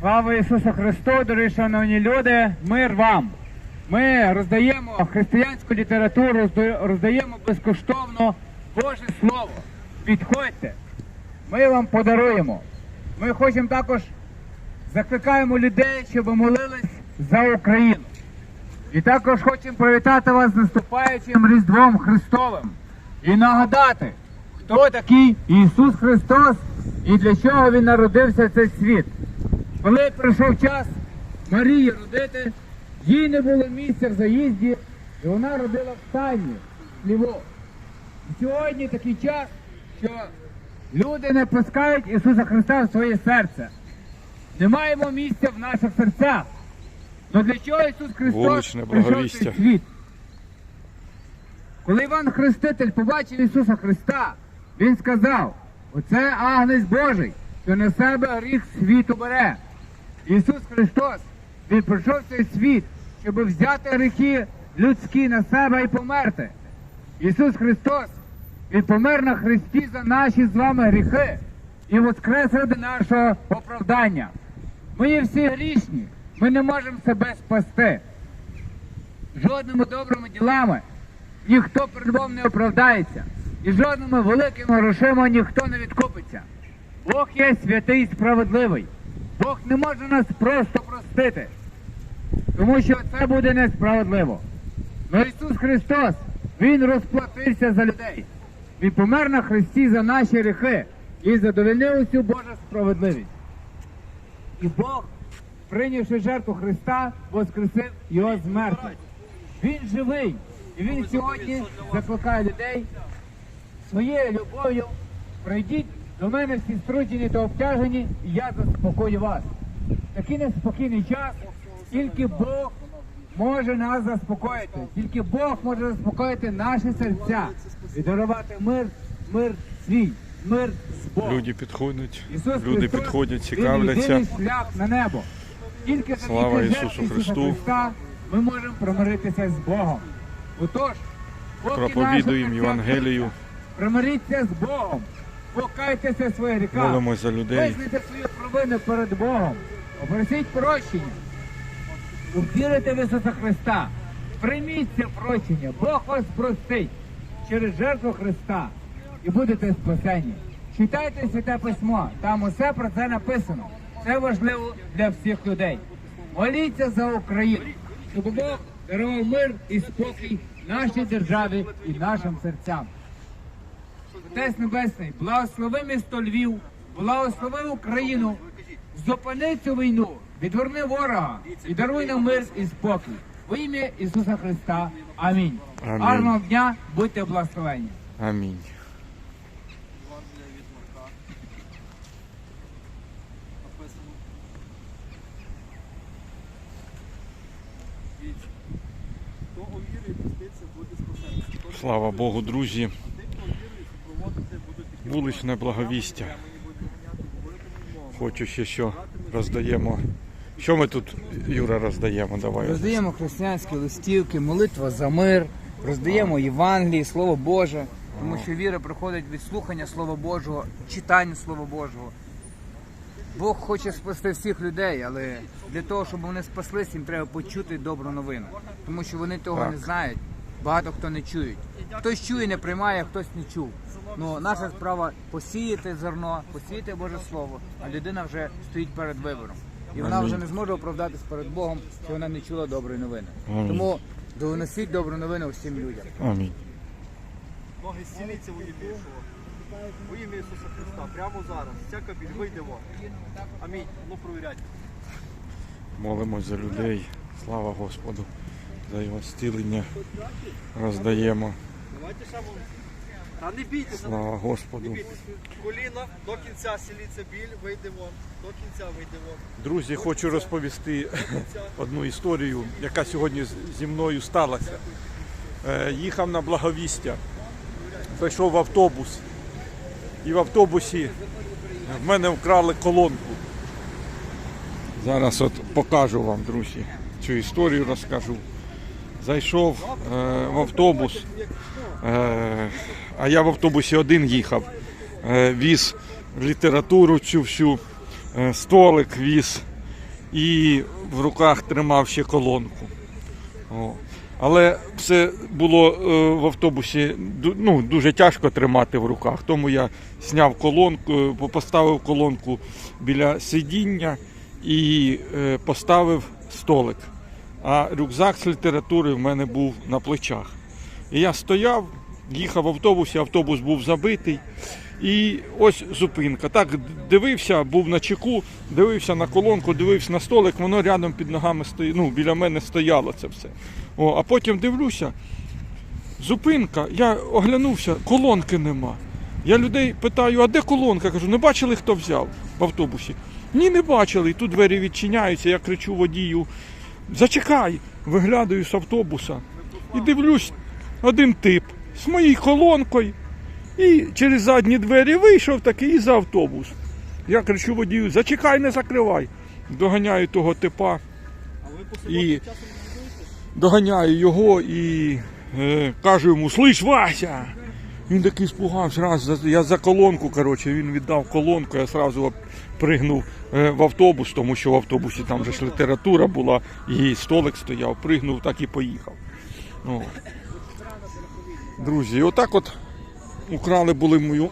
Слава Ісусу Христу, дорогі шановні люди, мир вам. Ми роздаємо християнську літературу, роздаємо безкоштовно Боже Слово. Підходьте, ми вам подаруємо. Ми хочемо також закликаємо людей, щоб молились за Україну. І також хочемо привітати вас з наступаючим Різдвом Христовим і нагадати, хто такий Ісус Христос і для чого Він народився в цей світ. Коли прийшов час Марії родити, їй не було місця в заїзді, і вона родила в стайні сліво. І сьогодні такий час, що люди не пускають Ісуса Христа в своє серце. Не маємо місця в наших серцях. Ну для чого Ісус Христос прийшов в цей світ? Коли Іван Хреститель побачив Ісуса Христа, Він сказав, оце Агнець Божий, що на себе гріх світу бере. Ісус Христос, Він прийшов в цей світ, щоб взяти гріхи людські на себе і померти. Ісус Христос, Він помер на Христі за наші з вами гріхи і воскрес ради нашого оправдання. Ми є всі грішні, ми не можемо себе спасти. Жодними добрими ділами ніхто перед Богом не оправдається, і жодними великими грошима ніхто не відкупиться. Бог є святий і справедливий. Бог не може нас просто простити, тому що це буде несправедливо. Но Ісус Христос, Він розплатився за людей. Він помер на Христі за наші гріхи і задовольнив усю Божу справедливість. І Бог, прийнявши жертву Христа, воскресив його з мертвих. Він живий. І він сьогодні закликає людей своєю любов'ю. Прийдіть до мене всі струджені та обтяжені, і я заспокою вас. Такий неспокійний час, тільки Бог може нас заспокоїти. Тільки Бог може заспокоїти наші серця і дарувати мир, мир свій, мир з Богом. Люди підходять, Ісус люди Христос, підходять, цікавляться. єдиний шлях на небо. Тільки Слава Ісусу Христу. Христа ми можемо примиритися з Богом. Отож, Проповідуємо Євангелію, примиріться з Богом, покайтеся своїх людей. визнайте свої провини перед Богом, попросіть прощення, увірите в Ісуса Христа, прийміть це прощення, Бог вас простить через жертву Христа і будете спасені. Читайте святе письмо, там усе про це написано. Це важливо для всіх людей. Моліться за Україну, щоб Бог дарував мир і спокій нашій державі і нашим серцям. Отець Небесний, благослови місто Львів, благослови Україну, зупини цю війну, відверни ворога і даруй нам мир і спокій. В ім'я Ісуса Христа. Амінь. Амінь. Гарного дня, будьте благословені. Амінь. Слава Богу, друзі. Вуличне благовістя. Хочу ще що роздаємо. Що ми тут, Юра, роздаємо? Давай. Роздаємо християнські листівки, молитва за мир, роздаємо Євангелії, Слово Боже, тому що віра приходить від слухання Слова Божого, читання Слова Божого. Бог хоче спасти всіх людей, але для того, щоб вони спаслись, їм треба почути добру новину. Тому що вони того Так. не знають, багато хто не чують. Хтось чує, не приймає, а хтось не чув. Ну, наша справа посіяти зерно, посіяти Боже Слово, а людина вже стоїть перед вибором. І вона вже не зможе оправдатись перед Богом, що вона не чула доброї новини. Тому доносіть добру новину всім людям. Амінь. Ноги зціляться у Ісуса. У ім'я Ісуса Христа. Прямо зараз. Всяка біль вийде вон. Амінь. Ну провіряйте. Молимось за людей. Слава Господу. За його зцілення роздаємо. Та не бійтеся. Слава Господу. Коліна до кінця сіліться біль, вийде вон. До кінця вийде вон. Друзі, хочу розповісти одну історію, яка сьогодні зі мною сталася. Е, Їхав на благовістя, зайшов в автобус, і в автобусі в мене вкрали колонку. Зараз от покажу вам, друзі, цю історію розкажу. Зайшов е, в автобус, е, а я в автобусі один їхав, е, віз літературу цю всю, е, столик віз, і в руках тримав ще колонку. О. Але це було е, в автобусі ну, дуже тяжко тримати в руках. Тому я зняв колонку, е, поставив колонку біля сидіння і е, поставив столик. А рюкзак з літератури в мене був на плечах. І я стояв, їхав в автобусі, автобус був забитий. І ось зупинка. Так дивився, був на чеку, дивився на колонку, дивився на столик, воно рядом під ногами стоїть. Ну, біля мене стояло це все. О, а потім дивлюся, зупинка, я оглянувся, колонки нема. Я людей питаю, а де колонка? Кажу, не бачили, хто взяв в автобусі? Ні, не бачили. І тут двері відчиняються, я кричу водію, зачекай, виглядаю з автобуса. І дивлюсь, один тип з моєю колонкою. І через задні двері вийшов такий і за автобус. Я кричу водію, зачекай, не закривай. Доганяю того типа. І доганяю його і е, кажу йому, слиш, Вася! Він такий спугався, раз, я за колонку, коротше, він віддав колонку, я одразу пригнув е, в автобус, тому що в автобусі там вже ж література була, і столик стояв, пригнув, так і поїхав. О. Друзі, отак от украли були мою